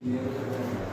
छत्रपती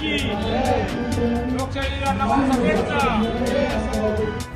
की लोकशाहीला नवा सगळ्यांचा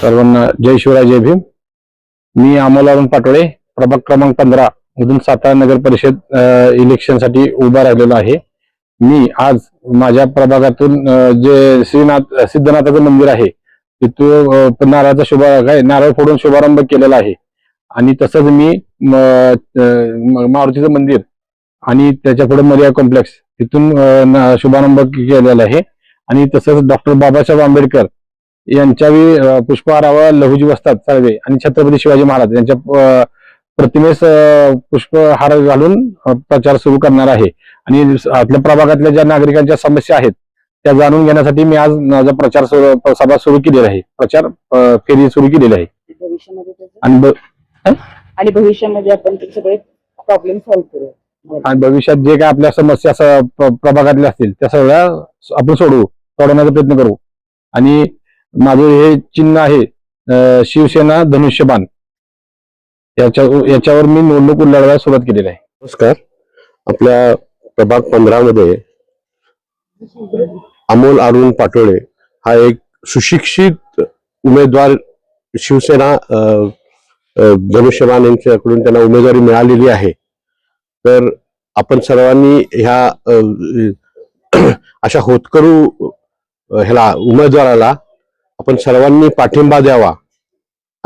सर्वांना जय शिवराय जय भीम. मी अमोल अरुण पाटोळे प्रभाग क्रमांक पंधरा मधून सातारा नगर परिषद इलेक्शनसाठी उभा राहिलेलो आहे. मी आज माझ्या प्रभागातून जे श्रीनाथ सिद्धनाथाचं मंदिर आहे तिथून नारळाचा शुभ काय नारळ फोडून शुभारंभ केलेला आहे. आणि तसंच मी म, मारुतीचं मंदिर आणि त्याच्या पुढे मरिया कॉम्प्लेक्स तिथून न- शुभारंभ केलेला आहे. आणि तसंच डॉक्टर बाबासाहेब आंबेडकर यांच्या पुष्पहारावर लहुजी वस्तात साळवे आणि छत्रपती शिवाजी महाराज यांच्या प्रतिमेस पुष्पहार घालून प्रचार सुरू करणार आहे. आणि आपल्या प्रभागातल्या ज्या नागरिकांच्या समस्या आहेत त्या जाणून घेण्यासाठी मी आज माझा प्रचार सभा सुरू केलेला आहे. प्रचार फेरी सुरू केलेली आहे. आणि आणि भविष्यामध्ये आपण ते सगळे प्रॉब्लेम सॉल्व्ह करू आणि भविष्यात जे काय आपल्या समस्या प्रभागातल्या असतील त्या सगळ्या आपण सोडवू सोडवण्याचा प्रयत्न करू. आणि माझं हे चिन्ह आहे शिवसेना धनुष्यबाण. याच्या याच्यावर मी निवडणूक लढवायला सुरुवात केलेली आहे. नमस्कार. आपल्या प्रभाग पंधरा मध्ये अमोल अरुण पाटोळे हा एक सुशिक्षित उमेदवार शिवसेना धनुष्यमान धनुष्यबाण यांच्याकडून त्यांना उमेदवारी मिळालेली आहे. तर आपण सर्वांनी ह्या अशा होतकरू ह्याला उमेदवाराला आपण सर्वांनी पाठिंबा द्यावा.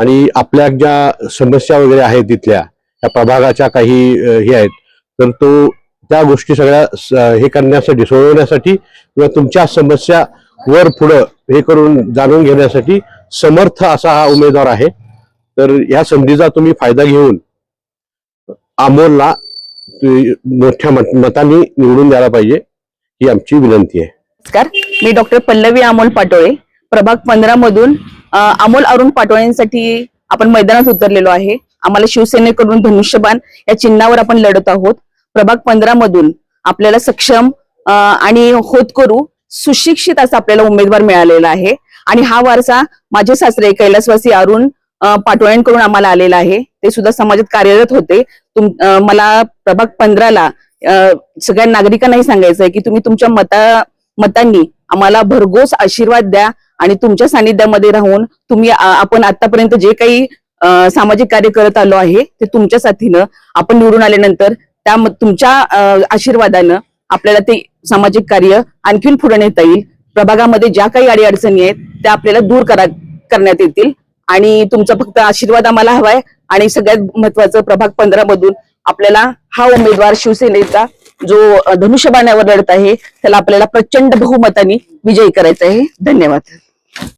आणि आपल्या ज्या समस्या वगैरे आहेत तिथल्या त्या प्रभागाच्या काही हे आहेत तर तो त्या गोष्टी सगळ्या हे करण्यासाठी सोडवण्यासाठी किंवा तुमच्या समस्या वर पुढं हे करून जाणून घेण्यासाठी समर्थ असा हा उमेदवार आहे. तर ह्या संधीचा तुम्ही फायदा घेऊन अमोलला मोठ्या मतांनी निवडून द्यायला पाहिजे ही आमची विनंती आहे. नमस्कार. मी डॉक्टर पल्लवी अमोल पाटोळे प्रभाग पंधरा मधून अमोल अरुण पाटोळेंसाठी आपण मैदानात उतरलेलो आहे. आम्हाला शिवसेनेकडून धनुष्यबाण या चिन्हावर आपण लढत आहोत. प्रभाग पंधरा मधून आपल्याला सक्षम आणि आणि होतकरू सुशिक्षित असा आपल्याला उमेदवार मिळालेला आहे. आणि हा वारसा माझे सासरे कैलासवासी अरुण अं, आम्हाला आलेला आहे. ते सुद्धा समाजात कार्यरत होते. तुम मला प्रभाग पंधराला सगळ्या नागरिकांनाही सांगायचं आहे की तुम्ही तुमच्या मता मतांनी आम्हाला भरघोस आशीर्वाद द्या आणि तुमच्या सानिध्यामध्ये राहून तुम्ही आपण आतापर्यंत जे काही सामाजिक कार्य करत आलो आहे ते तुमच्या साथीनं आपण निवडून आल्यानंतर त्या तुमच्या आशीर्वादानं आपल्याला ते सामाजिक कार्य आणखीन पुढे नेता येईल. प्रभागामध्ये ज्या काही अडीअडचणी आहेत त्या आपल्याला दूर करा करण्यात येतील. आणि तुमचा फक्त आशीर्वाद आम्हाला हवाय आणि सगळ्यात महत्वाचं प्रभाग पंधरा मधून आपल्याला हा उमेदवार शिवसेनेचा जो अ, धनुष्यबाणावर लढत आहे त्याला आपल्याला प्रचंड बहुमताने विजयी करायचा आहे. धन्यवाद.